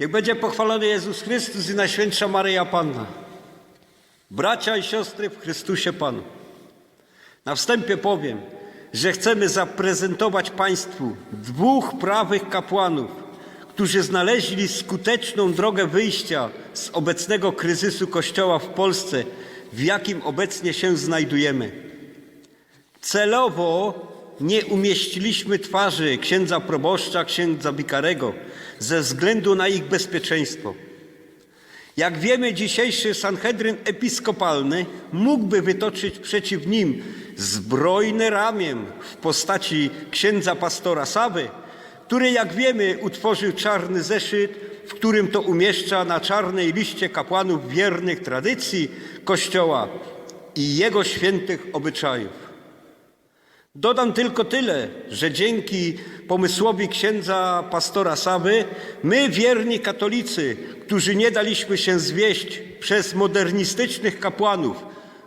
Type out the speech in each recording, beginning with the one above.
Niech będzie pochwalony Jezus Chrystus i Najświętsza Maryja Panna. Bracia i siostry w Chrystusie Panu. Na wstępie powiem, że chcemy zaprezentować Państwu dwóch prawych kapłanów, którzy znaleźli skuteczną drogę wyjścia z obecnego kryzysu Kościoła w Polsce, w jakim obecnie się znajdujemy. Celowo nie umieściliśmy twarzy księdza proboszcza, księdza wikarego ze względu na ich bezpieczeństwo. Jak wiemy, dzisiejszy Sanhedryn Episkopalny mógłby wytoczyć przeciw nim zbrojne ramię w postaci księdza pastora Sawy, który, jak wiemy, utworzył czarny zeszyt, w którym to umieszcza na czarnej liście kapłanów wiernych tradycji Kościoła i jego świętych obyczajów. Dodam tylko tyle, że dzięki pomysłowi księdza pastora Sawy, my, wierni katolicy, którzy nie daliśmy się zwieść przez modernistycznych kapłanów,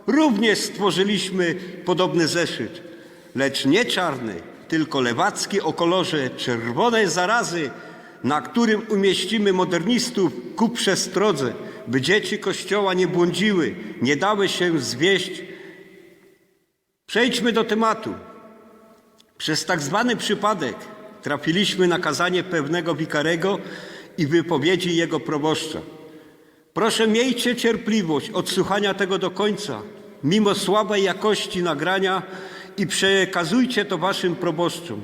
również stworzyliśmy podobny zeszyt, lecz nie czarny, tylko lewacki o kolorze czerwonej zarazy, na którym umieścimy modernistów ku przestrodze, by dzieci Kościoła nie błądziły, nie dały się zwieść. Przejdźmy do tematu. Przez tak zwany przypadek trafiliśmy na kazanie pewnego wikarego i wypowiedzi jego proboszcza. Proszę miejcie cierpliwość odsłuchania tego do końca, mimo słabej jakości nagrania i przekazujcie to waszym proboszczom.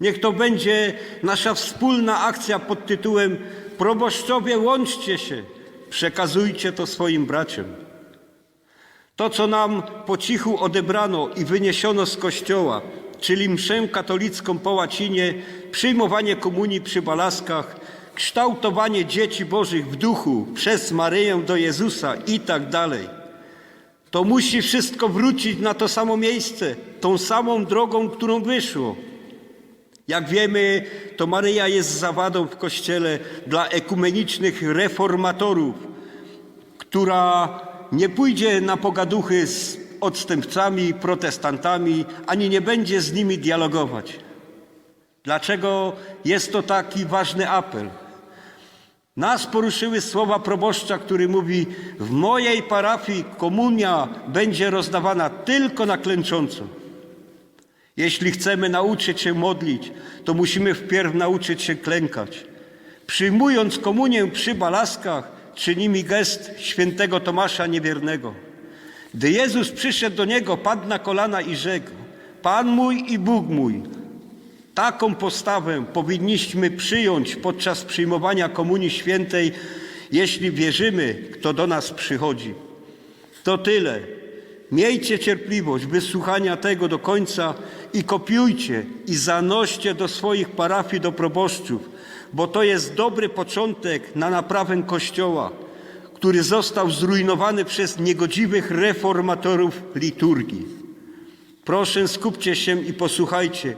Niech to będzie nasza wspólna akcja pod tytułem Proboszczowie łączcie się, przekazujcie to swoim braciom. To, co nam po cichu odebrano i wyniesiono z kościoła, czyli mszę katolicką po łacinie, przyjmowanie komunii przy balaskach, kształtowanie dzieci bożych w duchu przez Maryję do Jezusa i tak dalej. To musi wszystko wrócić na to samo miejsce, tą samą drogą, którą wyszło. Jak wiemy, to Maryja jest zawadą w Kościele dla ekumenicznych reformatorów, która nie pójdzie na pogaduchy z odstępcami, protestantami, ani nie będzie z nimi dialogować. Dlaczego jest to taki ważny apel? Nas poruszyły słowa proboszcza, który mówi: W mojej parafii komunia będzie rozdawana tylko na klęcząco. Jeśli chcemy nauczyć się modlić, to musimy wpierw nauczyć się klękać. Przyjmując komunię przy balaskach, czynimy gest świętego Tomasza Niewiernego. Gdy Jezus przyszedł do niego, padł na kolana i rzekł: Pan mój i Bóg mój. Taką postawę powinniśmy przyjąć podczas przyjmowania Komunii Świętej, jeśli wierzymy, kto do nas przychodzi. To tyle. Miejcie cierpliwość wysłuchania tego do końca i kopiujcie i zanoście do swoich parafii, do proboszczów, bo to jest dobry początek na naprawę Kościoła, który został zrujnowany przez niegodziwych reformatorów liturgii. Proszę skupcie się i posłuchajcie,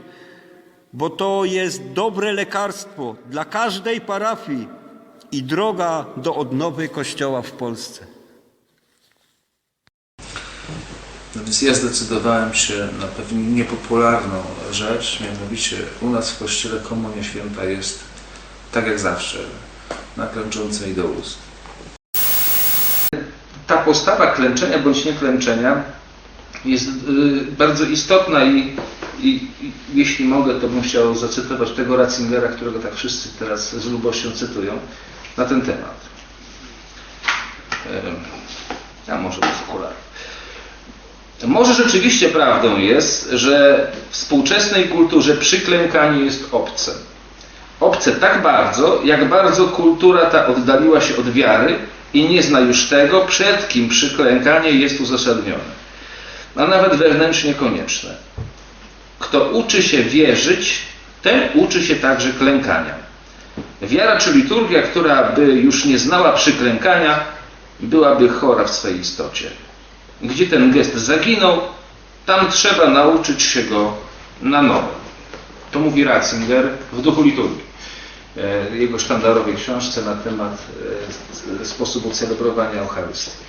bo to jest dobre lekarstwo dla każdej parafii i droga do odnowy Kościoła w Polsce. No więc ja zdecydowałem się na pewnie niepopularną rzecz, mianowicie u nas w kościele komunia święta jest tak jak zawsze, na klęczącej do ust. Ta postawa klęczenia bądź nieklęczenia jest y, bardzo istotna i, i, i jeśli mogę, to bym chciał zacytować tego Ratzingera, którego tak wszyscy teraz z lubością cytują, na ten temat. A może bez okularów. Może rzeczywiście prawdą jest, że w współczesnej kulturze przyklękanie jest obce. Obce tak bardzo, jak bardzo kultura ta oddaliła się od wiary i nie zna już tego, przed kim przyklękanie jest uzasadnione, a nawet wewnętrznie konieczne. Kto uczy się wierzyć, ten uczy się także klękania. Wiara czy liturgia, która by już nie znała przyklękania, byłaby chora w swej istocie. Gdzie ten gest zaginął, tam trzeba nauczyć się go na nowo. To mówi Ratzinger w duchu liturgii. E, Jego sztandarowej książce na temat e, sposobu celebrowania Eucharystii.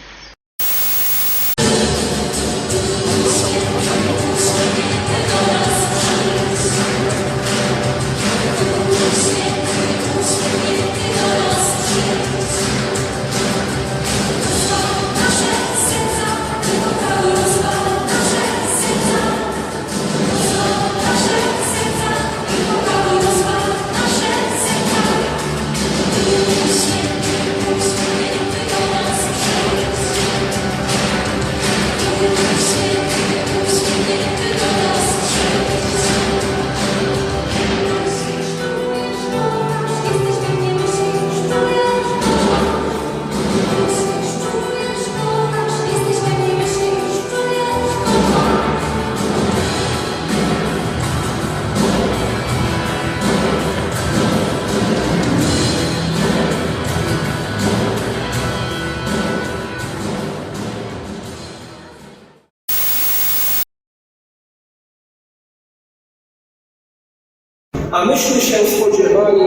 A myśmy się spodziewali,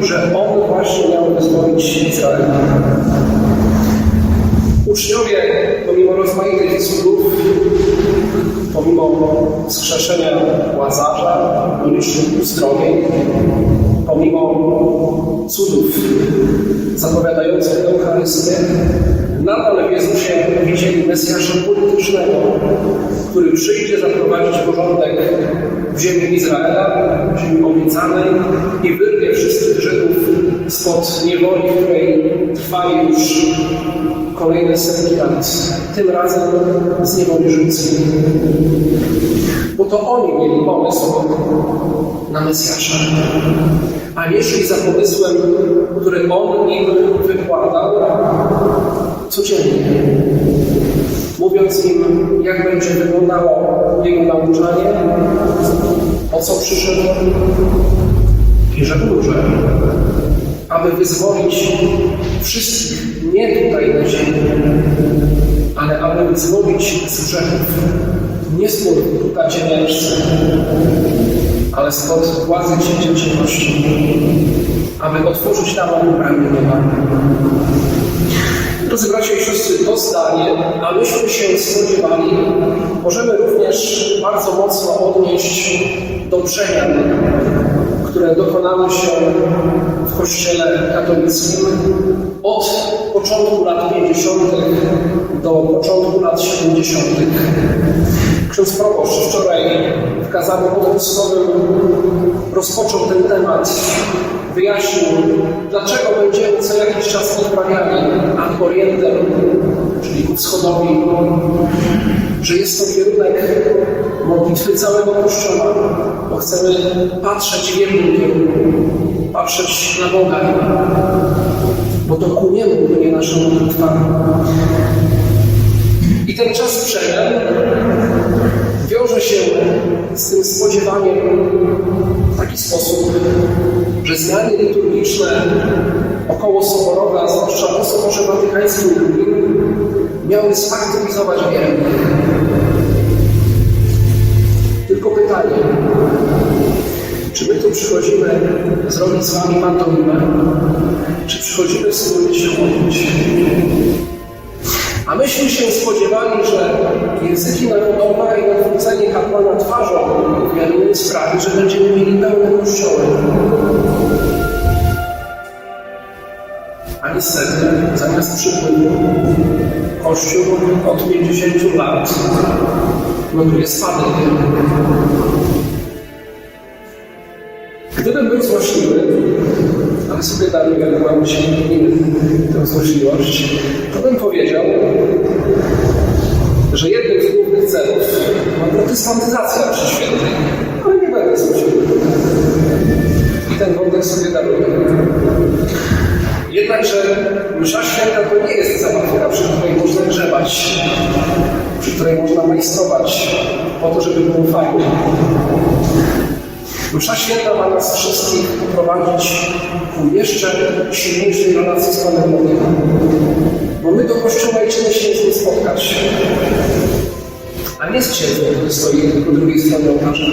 że On właśnie miał wyzwolić Izrael. Uczniowie, pomimo rozmaitych cudów, pomimo wskrzeszenia Łazarza, licznych uzdrowień, pomimo cudów zapowiadających Eucharystię, nadal w Jezusie widzieli Mesjasza politycznego, który przyjdzie zaprowadzić porządek w ziemi Izraela, ziemi obiecanej i wyrwie wszystkich Żydów spod niewoli, w której trwali już kolejne setki lat. Tym razem z niewoli żydowskiej. Bo to oni mieli pomysł na Mesjasza, a szli za pomysłem, który on im wykładał codziennie. Mówiąc im, jak będzie wyglądało jego nauczanie, o co przyszedł i że umrze, aby wyzwolić wszystkich, nie tutaj na ziemi, ale aby wyzwolić z grzechów, nie spod buta ciemiężcy, ale spod władzy ciemności, aby otworzyć nam nieba. Drodzy bracia i siostry, to zdanie, a myśmy się spodziewali, możemy również bardzo mocno odnieść do przemian, które dokonały się w Kościele katolickim od początku lat 50. do początku lat 70. Ksiądz proboszcz wczoraj w kazaniu podpisowym rozpoczął ten temat, wyjaśnił, dlaczego będziemy co jakiś czas odprawiali ad orientem, czyli ku wschodowi, że jest to kierunek modlitwy całego Kościoła, bo chcemy patrzeć w jednym kierunku, patrzeć na Boga, Niemu płynie nasza modlitwa. I ten czas przemian wiąże się z tym spodziewaniem w taki sposób, że zmiany liturgiczne około Soborowa, a zwłaszcza po Soborze Watykańskim miały zaktywizować wiernych. Tylko pytanie, czy my tu przychodzimy zrobić z Wami pantomimę, czy przychodzimy wspólnie się modlić? A myśmy się spodziewali, że języki narodowe i odwrócenie kapłana twarzą wielu sprawi, że będziemy mieli pełne kościoły. A niestety, zamiast przypływu, Kościół od 50 lat notuje spadek. Gdybym był złośliwy, ale sobie daruję, jak mam dzisiaj tę złośliwość, to bym powiedział, że jednym z głównych celów ma protestantyzacja przy świętej, ale nie będę złośliwy. I ten wątek sobie daruję. Jednakże msza święta to nie jest zabawa, przy której można grzebać, przy której można majstrować po to, żeby było fajnie. Msza święta ma nas wszystkich poprowadzić ku jeszcze silniejszej relacji z Panem Bogiem. Bo my do Kościoła idziemy się z Nim spotkać. A nie z księdzem, który stoi po drugiej stronie ołtarza.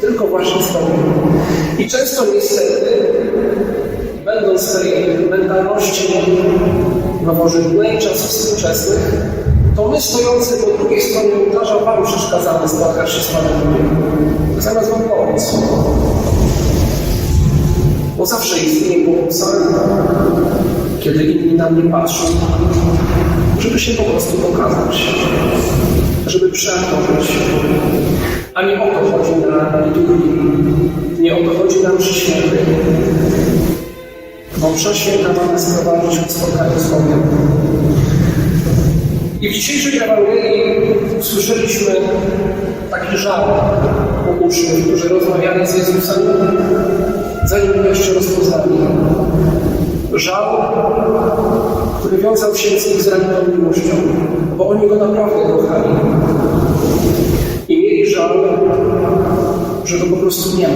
Tylko właśnie z Bogiem. I często niestety, będąc w tej mentalności nowożytnej, czasów współczesnych, to my stojący po drugiej stronie ołtarza Wam przeszkadzamy spotkać się z Panem Bogiem. Zamiast Wam pomóc. Bo zawsze istnieje pokusa, kiedy inni na mnie patrzą, żeby się po prostu pokazać, żeby przeatworzyć. A nie o to chodzi na liturgii, nie o to chodzi na mszy świętej. Bo msza święta ma nas prowadzić w spotkaniu z Bogiem. I w dzisiejszej Ewangelii usłyszeliśmy taki żal uczniów, którzy rozmawiali z Jezusem, zanim go jeszcze rozpoznali. Żal, który wiązał się z ich zranioną miłością, bo oni go naprawdę kochali. I mieli żal, że go po prostu nie ma.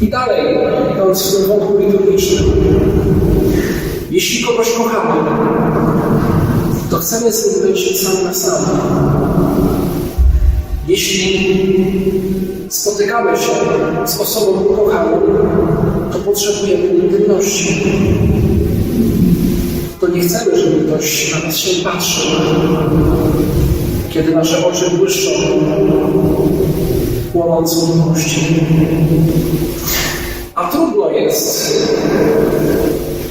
I dalej, idąc w tym wątku liturgicznym, jeśli kogoś kochamy, to chcemy z nim być sam na sam. Jeśli spotykamy się z osobą ukochaną, to potrzebujemy intymności. To nie chcemy, żeby ktoś na nas się patrzył, kiedy nasze oczy błyszczą płonącą miłości. A trudno jest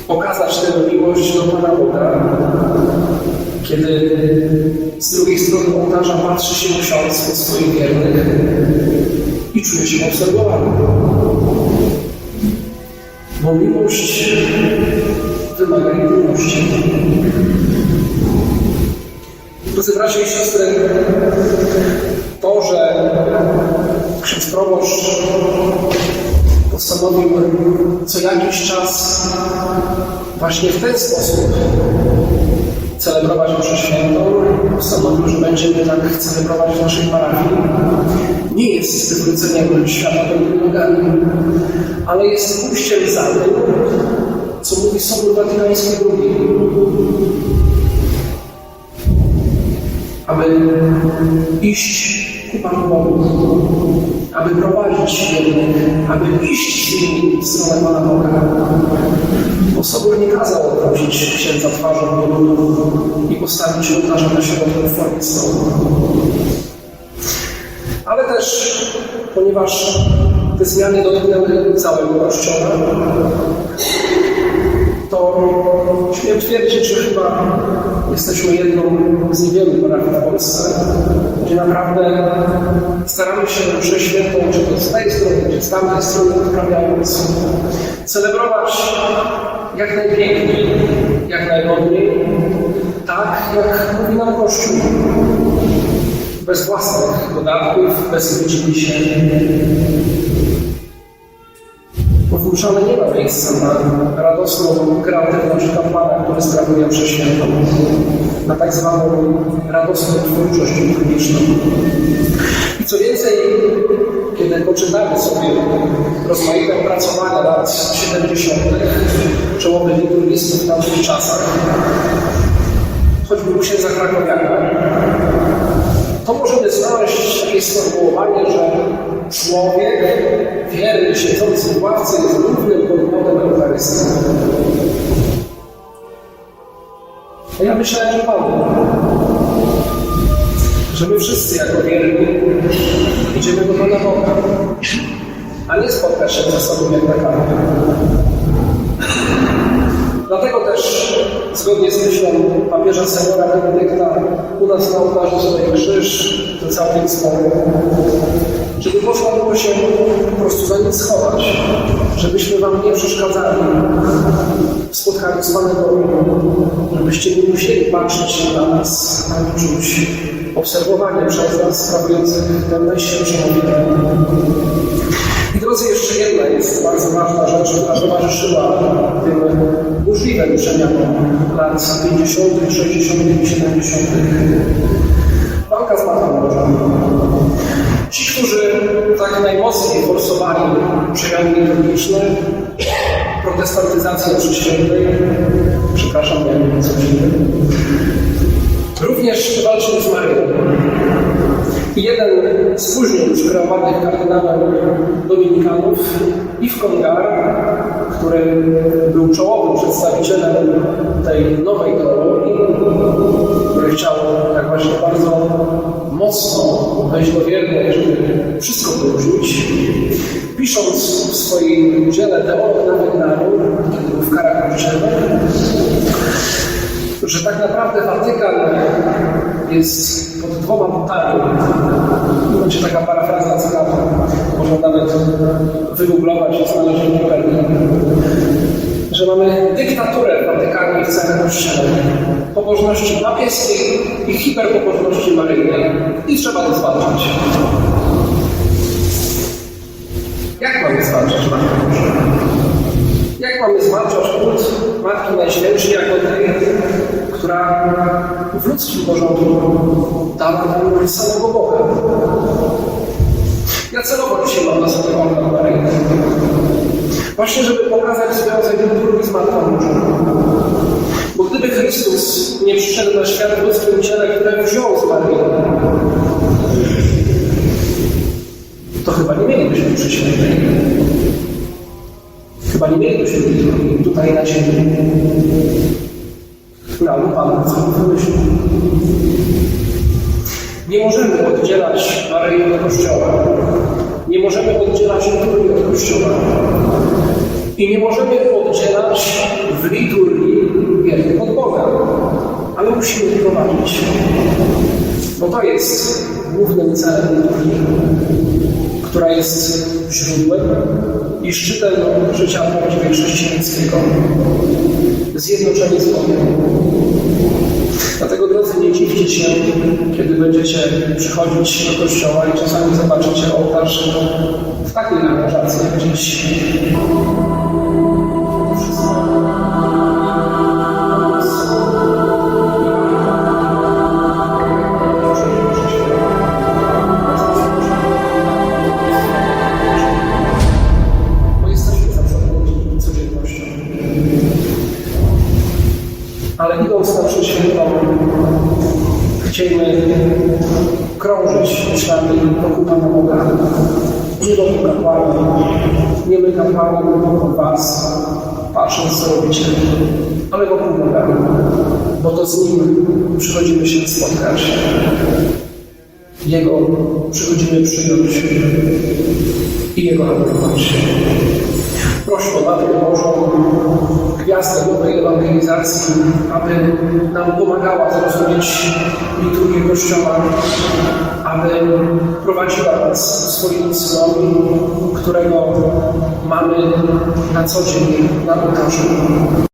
okazać tę miłość do Pana Boga, kiedy z drugiej strony ołtarza patrzy się ksiądz po swoich wiernych i czuje się obserwowany. Bo miłość wymaga intymności. Drodzy bracia i siostry, to, że ksiądz proboszcz postanowił co jakiś czas właśnie w ten sposób celebrować mszę świętą, postanowił, że będziemy tak celebrować w naszej parafii. Nie jest wywróceniem świata do nogami, ale jest pójściem za tym, co mówi Sobór Watykański II. Aby iść Panu Bogu, aby prowadzić wiernych, aby iść z nimi w stronę Pana Boga. Bo Sobór nie kazał odwrócić księdza twarzą do ludu i postawić ołtarza na środku w formie stołu. Ale też, ponieważ te zmiany dotknęły całego Kościoła, to śmiem twierdzić, że chyba jesteśmy jedną z niewielu parafii w Polsce, gdzie naprawdę staramy się mszę czy to z tej strony, czy z tamtej strony odprawiając, celebrować jak najpiękniej, jak najgodniej, tak jak mówi nam Kościół. Bez własnych dodatków, bez wycinku się. Bo w Mszale nie ma miejsca na radosną kreatywność kapłana, który sprawuje mszę świętą, na tak zwaną radosną twórczość liturgiczną. I co więcej, kiedy poczytamy sobie rozmaite opracowania lat 70. czołowych liturgistów w tamtych czasach, choćby u księdza Krakowiaka, to możemy znaleźć takie sformułowanie, że człowiek wierny, siedzący w ławce jest głównym podmiotem Eucharystii. A ja myślałem, że Pan, że my wszyscy jako wierni idziemy do Pana Boga, a nie spotkać się ze sobą jak na kawie. Dlatego też, zgodnie z myślą papieża seniora Benedykta, u nas na ołtarzu stoi krzyż, to całkiem spory. Żeby można było się po prostu za nim schować, żebyśmy Wam nie przeszkadzali w spotkaniu z Panem żebyście nie musieli patrzeć na nas, ani czuć obserwowanie przez nas sprawujących tę najświętszą. I drodzy, jeszcze jedna jest bardzo ważna rzecz, która towarzyszyła tym burzliwym przemianom lat 50., 60. i 70. Walka z Matką. Ci, którzy tak najmocniej forsowali przemiany liturgiczne, protestantyzację świętej, przepraszam, miałem nieco również walczyli z Maryją. Jeden z później już kreowanych kardynałem dominikanów, Yves Congar, który był czołowym przedstawicielem tej nowej teologii, który chciał tak właśnie bardzo mocno wejść do wiernej, żeby wszystko wyrzucić, pisząc w swoim dziele Teolog na wygnaniu, kiedy był w karach tak naprawdę Watykan jest pod dwoma butami. Będzie taka parafraza cytatu, można nawet wygooglować i znaleźć w. Że mamy dyktaturę w Watykanie i w całym Kościele. Pobożności papieskiej i hiperpobożności maryjnej. I trzeba to zwalczać. Jak mamy zwalczać Matkę? Jak mamy zwalczać kult Matki Najświętszej jako tej, która w ludzkim porządku dała nam samego Boga? Ja celowo dzisiaj mam na sobie ogląd Maryjny. Właśnie, żeby pokazać związek liturgii z Matką. Bo gdyby Chrystus nie przyszedł na świat w ludzkim ciele, które wziął z Maryi, to chyba nie mielibyśmy przy świętej. Chyba nie mielibyśmy tutaj na ziemi. Ale Pan wymyślił. Nie możemy oddzielać Maryi od Kościoła. Nie możemy oddzielać liturgii od Kościoła. I nie możemy oddzielać w liturgii jednych od Boga. Ale musimy prowadzić. Bo to jest głównym celem liturgii, która jest źródłem i szczytem życia prawdziwie chrześcijańskiego. Zjednoczenie z Bogiem. Dlatego, drodzy, nie dziwcie się, kiedy będziecie przychodzić do kościoła i czasami zobaczycie ołtarz w takiej aranżacji jak nie my kapłani wokół Was, patrząc co robicie, ale wokół Boga, bo to z Nim przychodzimy się spotkać. Jego przychodzimy przyjąć i Jego adorować. Proszę o Matkę Bożą, gwiazdę nowej ewangelizacji, aby nam pomagała zrozumieć liturgię Kościoła, aby prowadziła nas swoim Synowi, którego mamy na co dzień na ołtarzu.